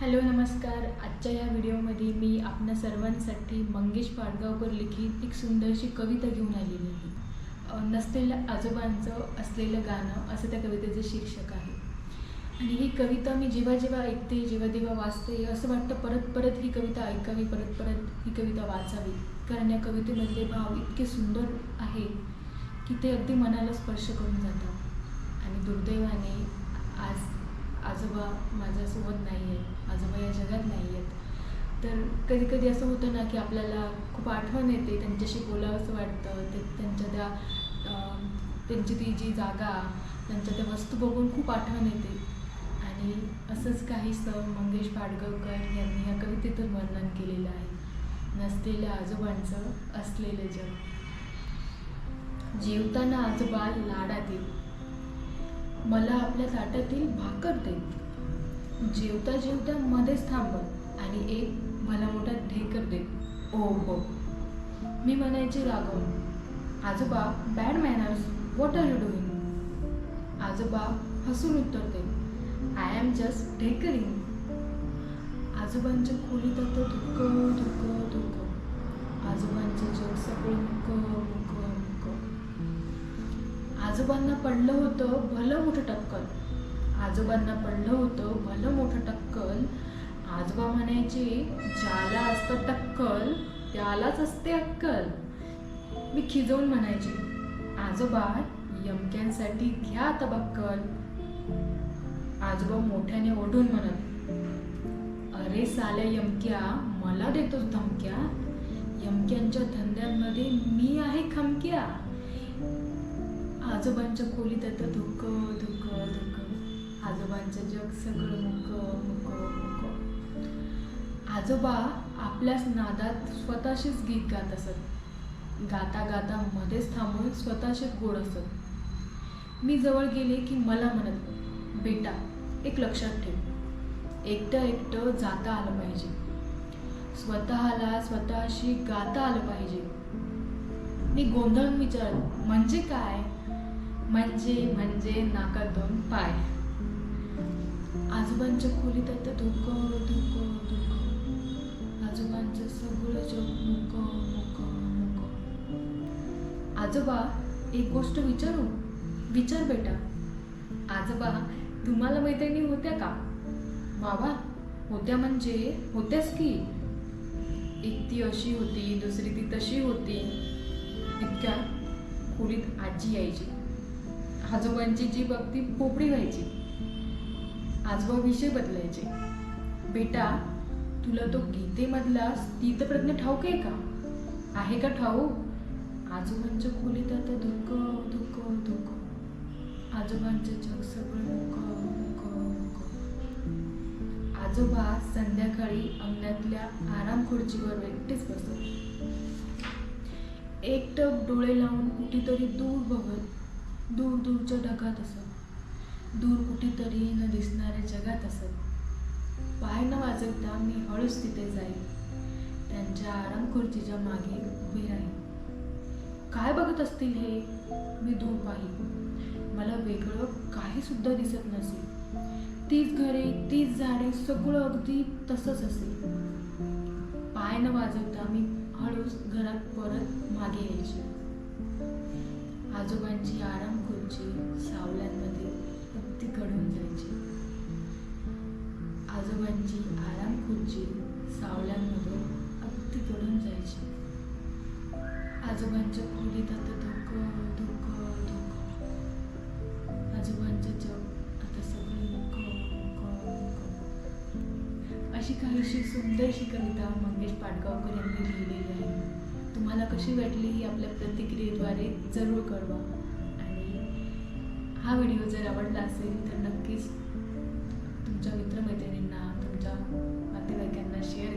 Hello नमस्कार. आजच्या या व्हिडिओमध्ये मी आपल्या सर्वांसाठी मंगेश पाडगावकर लिखित एक सुंदरशी कविता घेऊन आलेली आहे. नसलेल्या आजोबांचं असलेलं गाणं असं त्या कवितेचे शीर्षक आहे. आणि ही कविता मी जेव्हा जेव्हा ऐकते जेव्हा जेव्हा वाचते असं वाटतं परत परत ही कविता ऐकावी परत परत ही कविता वाचावी. कारण या कवितेमधले भाव इतके सुंदर आहे की ते अगदी मनाला स्पर्श करून जातात. आणि दुर्दैवाने आजोबा माझ्यासोबत नाही आहेत आजोबा या जगात नाही आहेत तर कधी कधी असं होतं ना की आपल्याला खूप आठवण येते त्यांच्याशी बोलावंसं वाटतं ते त्यांच्या त्या त्यांची ती जी जागा त्यांच्या त्या वस्तू बघून खूप आठवण येते. आणि असंच काही स मंगेश पाडगावकर यांनी या कवितेतून वर्णन केलेलं आहे. नसलेल्या आजोबांचं असलेलं जग. जेवताना आजोबा लाडातील मला आपल्या ताटातील भाकर देत. जेवता जेवता मध्येच थांबत आणि एक भला मोठा ढेकर दे. ओ हो मी म्हणायचे रागवून आजोबा bad manners what are you doing आजोबा हसून उत्तर दे आय एम जस्ट ढेकरिंग आजोबांच्या खोलीत आता धुक धुक धुक. आजोबांचे जग सगळं मुक मुक मुक. आजोबांना पडलं होतं भलं मोठं टक्कल आजोबांना पडलं होतं भलं मोठं टक्कल. आजोबा म्हणायचे ज्याला असतं टक्कल त्यालाच असते अक्कल. मी खिजवून म्हणायचे आजोबा यमक्यांसाठी घ्या आता बक्कल. आजोबा मोठ्याने ओढून म्हणत अरे साल्या यमक्या मला देतोस धमक्या? यमक्यांच्या धंद्यांमध्ये मी आहे खमक्या. आजोबांच्या खोलीत आता धुकं धुकं धुकं. आजोबांचं जग सगळं मुक मुक मुक आजोबा आपल्याच नादात स्वतःशीच गीत गात असत. गाता गाता मध्येच थांबून स्वतःशीच गोड असत. मी जवळ गेले की मला म्हणत बेटा एक लक्षात ठेव. एकटं एकटं जाता आलं पाहिजे. स्वतःला स्वतःशी गाता आलं पाहिजे. मी गोंधळून विचार म्हणजे काय? म्हणजे म्हणजे नाकात दोन पाय. आजोबांच्या खोलीत आता धुक धुक धुक. आजोबांचं सगळं जग मुक मुक मुक. आजोबा एक गोष्ट विचारू? विचार बेटा. आजोबा तुम्हाला मैत्रिणी होत्या का? बाबा होत्या म्हणजे होत्याच की. एक ती अशी होती दुसरी ती तशी होती. इतक्या खोलीत आजी यायची. आजोबांची जी बघती पोपडी व्हायची. आजोबा विषय बदलायचे. बेटा तुला तो गीतेमधला स्थितप्रज्ञ ठाऊक आहे का? आहे का ठाऊक? आजोबांच्या खोलीत आता धुक धुक धुक. आजोबांचं जग सगळं मुक मुक मुक आजोबा संध्याकाळी अंगणातल्या आराम खुर्चीवर एकटेच बसत एकटक डोळे लावून कुठेतरी दूर बघत दूर दूरच्या ढगात असत. दूर कुठेतरी न दिसणाऱ्या जगात असत. पाय न वाजवता मी हळूच तिथे जाईल त्यांच्या आराम खुर्चीच्या मागे उभी राहील काय बघत असतील हे? मी दूर पाहिल मला वेगळं काही सुद्धा दिसत नसेल. तीच घरे तीच झाडे सगळं अगदी तसंच असेल. पाय न वाजवता मी हळूच घरात परत मागे यायची. आजोबांची आराम खुर्ची सावल्यांमध्ये आजोबांची आराम खुर्ची सावल्यांमधून अगदी घडून जायची. आजोबांच्या खोलीत आता धुक धुक धुक आजोबांचं जग आता सगळं मुख मुक. अशी काहीशी सुंदरशी कविता मंगेश पाडगावकर यांनी लिहिलेली आहे. तुम्हाला कशी वाटली ही आपल्या प्रतिक्रियेद्वारे? जरूर कळवा. आणि हा व्हिडिओ जर आवडला असेल तर नक्कीच तुमच्या मित्रमैत्रिणींना ఉంటాము అది దగ్గర షేర్